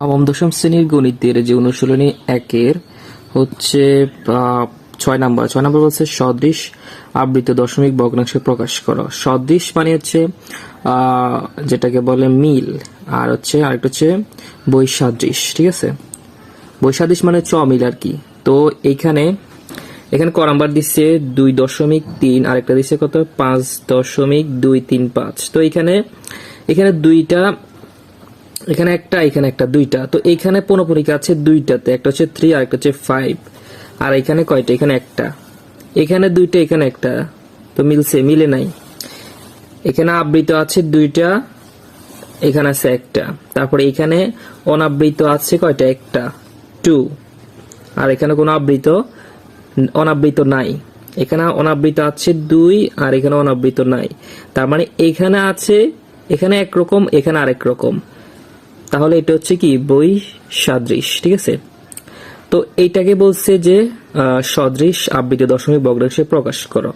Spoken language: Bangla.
নবম দশম শ্রেণির গণিতের যে অনুশীলনী একের হচ্ছে ছয় নাম্বার। ছয় নাম্বার বলছে সদৃশ আবৃত দশমিক ভগ্নাংশে প্রকাশ করো। সদৃশ মানে হচ্ছে যেটাকে বলে মিল, আর হচ্ছে আরেকটা হচ্ছে বৈসাদৃশ, ঠিক আছে? বৈসাদৃশ মানে হচ্ছে অমিল আর কি। তো এইখানে এখানে ক নাম্বার দিচ্ছে দুই দশমিক তিন, আরেকটা দিচ্ছে কত? পাঁচ দশমিক দুই তিন পাঁচ। তো এখানে এখানে দুইটা এখানে একটা এখানে একটা, দুইটা। তো এখানে পৌনপরিকা আছে দুইটাতে, একটা হচ্ছে থ্রি আর একটা হচ্ছে ফাইভ আর এখানে কয়টা? এখানে একটা। এখানে দুইটা, এখানে একটা। তো মিলছে, মিলে নাই। এখানে আবৃত আছে দুইটা, এখানে আছে একটা। তারপরে এখানে অনাবৃত আছে কয়টা? একটা টু আর এখানে কোনো আবৃত, অনাবৃত নাই। এখানে অনাবৃত আছে দুই, আর এখানে অনাবৃত নাই। তার মানে এখানে আছে, এখানে একরকম এখানে আরেক রকম। তাহলে এটা হচ্ছে কি, বই সাদৃশ, ঠিক আছে? তো এইটাকে বলছে যে সদৃশ আবৃত দশমিক বগ্রাংশে প্রকাশ করো।